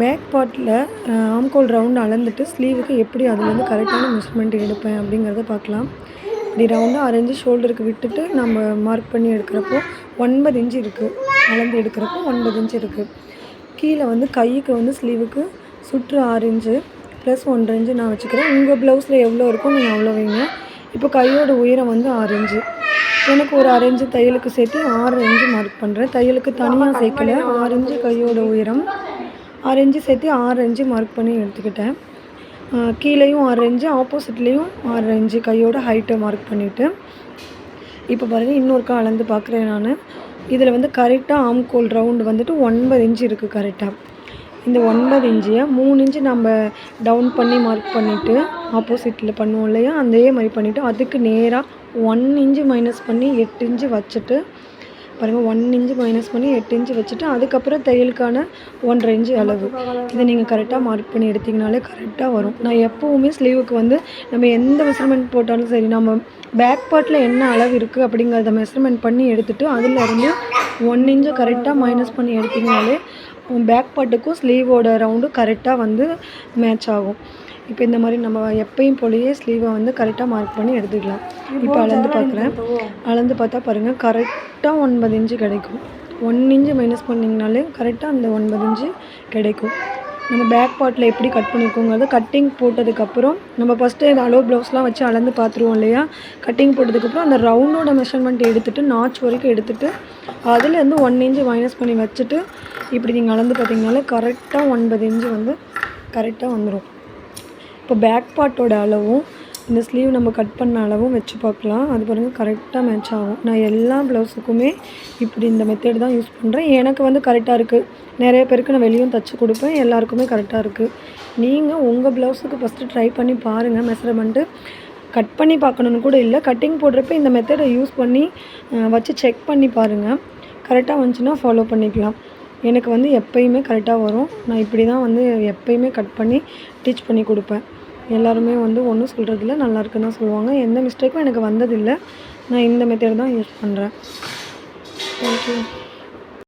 Back பார்ட்டில் ஆம்கோல் round அளந்துட்டு ஸ்லீவுக்கு எப்படி அதுலேருந்து கரெக்டான மெஷர்மெண்ட் எடுப்பேன் அப்படிங்கிறத பார்க்கலாம். இப்படி ரவுண்டாக அரைஞ்சு ஷோல்டருக்கு விட்டுட்டு நம்ம மார்க் பண்ணி எடுக்கிறப்போ ஒன்பது இன்ச்சு இருக்குது அளந்து எடுக்கிறப்போ ஒன்பது இன்ச்சு இருக்குது கீழே வந்து கைக்கு வந்து ஸ்லீவுக்கு சுற்று ஆறு இன்ச்சு ப்ளஸ் ஒன்றரை இன்ச்சு நான் வச்சுக்கிறேன். உங்கள் ப்ளவுஸில் எவ்வளோ இருக்கோ நீங்கள் அவ்வளோ வைங்க. இப்போ கையோட உயரம் வந்து ஆறு இன்ச்சு எனக்கு ஒரு அரை இன்ச்சு தையலுக்கு சேர்த்து ஆறு இன்ச்சு மார்க் பண்ணுறேன் தையலுக்கு தனியாக சேர்க்கல. ஆறு இன்ச்சு கையோட உயரம். ஆறு சேர்த்து ஆறு மார்க் பண்ணி எடுத்துக்கிட்டேன். கீழேயும் ஆறு ஆப்போசிட்லேயும் ஆறு கையோட ஹைட்டை மார்க் பண்ணிவிட்டு இப்போ பாருங்கள் இன்னொருக்கா அளந்து பார்க்குறேன் நான். இதில் வந்து கரெக்டாக ஆம்கோல் ரவுண்டு வந்துட்டு ஒன்பது இன்ச்சு இருக்குது கரெக்டாக இந்த ஒன்பது இன்ச்சியை மூணு இன்ச்சு நம்ம டவுன் பண்ணி மார்க் பண்ணிவிட்டு ஆப்போசிட்டில் பண்ணுவோம் இல்லையா? அதே மாதிரி பண்ணிவிட்டு அதுக்கு நேராக ஒன் இன்ச்சு மைனஸ் பண்ணி எட்டு இன்ச்சு வச்சுட்டு பாருங்கள் ஒன் இன்ச்சு மைனஸ் பண்ணி எட்டு இன்ச்சு வச்சுட்டு அதுக்கப்புறம் தையலுக்கான ஒன்றரை இன்ச்சு அளவு. இதை நீங்கள் கரெக்டாக மார்க் பண்ணி எடுத்திங்கனாலே கரெக்டாக வரும். நான் எப்போவுமே ஸ்லீவுக்கு வந்து நம்ம எந்த மெஷர்மெண்ட் போட்டாலும் சரி நம்ம பேக் பார்ட்டில் என்ன அளவு இருக்குது அப்படிங்கிறத மெஷர்மெண்ட் பண்ணி எடுத்துகிட்டு அதில் இருந்து ஒன் இன்ச்சு கரெக்டாக மைனஸ் பண்ணி எடுத்திங்கனாலே பேக் பார்ட்டுக்கும் ஸ்லீவோட ரவுண்டும் கரெக்டாக வந்து மேட்ச் ஆகும். இப்போ இந்த மாதிரி நம்ம எப்பயும் போலயே ஸ்லீவை வந்து கரெக்டாக மார்க் பண்ணி எடுத்துக்கலாம். இப்போ அளந்து பார்க்குறேன். அளந்து பார்த்தா பாருங்கள் கரெக்டாக ஒன்பது இன்ச்சு கிடைக்கும். ஒன் இன்ச்சு மைனஸ் பண்ணிங்கனாலே கரெக்டாக அந்த ஒன்பது இன்ச்சு கிடைக்கும். நம்ம பேக் பார்ட்டில் எப்படி கட் பண்ணியிருக்கோங்கிறது கட்டிங் போட்டதுக்கப்புறம் நம்ம ஃபஸ்ட்டு இந்த அளவு ப்ளவுஸ்லாம் வச்சு அளந்து பார்த்துருவோம் இல்லையா? கட்டிங் போட்டதுக்கப்புறம் அந்த ரவுண்டோட மெஷர்மெண்ட் எடுத்துகிட்டு நாச் வரைக்கும் எடுத்துகிட்டு அதுலேருந்து ஒன் இன்ச்சு மைனஸ் பண்ணி வச்சுட்டு இப்படி நீங்கள் அளந்து பார்த்தீங்கனாலே கரெக்டாக ஒன்பது இன்ச்சு வந்து கரெக்டாக வந்துடும் இப்போ பேக் பார்ட்டோட அளவும் இந்த ஸ்லீவ் நம்ம கட் பண்ண அளவும் வச்சு பார்க்கலாம். அது பாருங்கள் கரெக்டாக மேட்ச் ஆகும். நான் எல்லா ப்ளவுஸுக்குமே இப்படி இந்த மெத்தட் தான் யூஸ் பண்ணுறேன் எனக்கு வந்து கரெக்டாக இருக்குது நிறைய பேருக்கு நான் வெளியும் தச்சு கொடுப்பேன். எல்லாருக்குமே கரெக்டாக இருக்குது நீங்கள் உங்கள் ப்ளவுஸுக்கு ஃபஸ்ட்டு ட்ரை பண்ணி பாருங்கள் மெஷர்மெண்ட்டு கட் பண்ணி பார்க்கணுன்னு கூட இல்லை. கட்டிங் போடுறப்ப இந்த மெத்தடை யூஸ் பண்ணி வச்சு செக் பண்ணி பாருங்கள் கரெக்டாக வந்துச்சுன்னா ஃபாலோ பண்ணிக்கலாம். எனக்கு வந்து எப்பயுமே கரெக்டாக வரும். நான் இப்படி தான் வந்து எப்பயுமே கட் பண்ணி டீச் பண்ணி கொடுப்பேன். எல்லாருமே வந்து ஒன்றும் சொல்கிறதில்ல நல்லா இருக்குன்னு தான் சொல்லுவாங்க. எந்த மிஸ்டேக்கும் எனக்கு வந்ததில்லை. நான் இந்த மெத்தேடு தான் யூஸ் பண்ணுறேன் தேங்க்யூ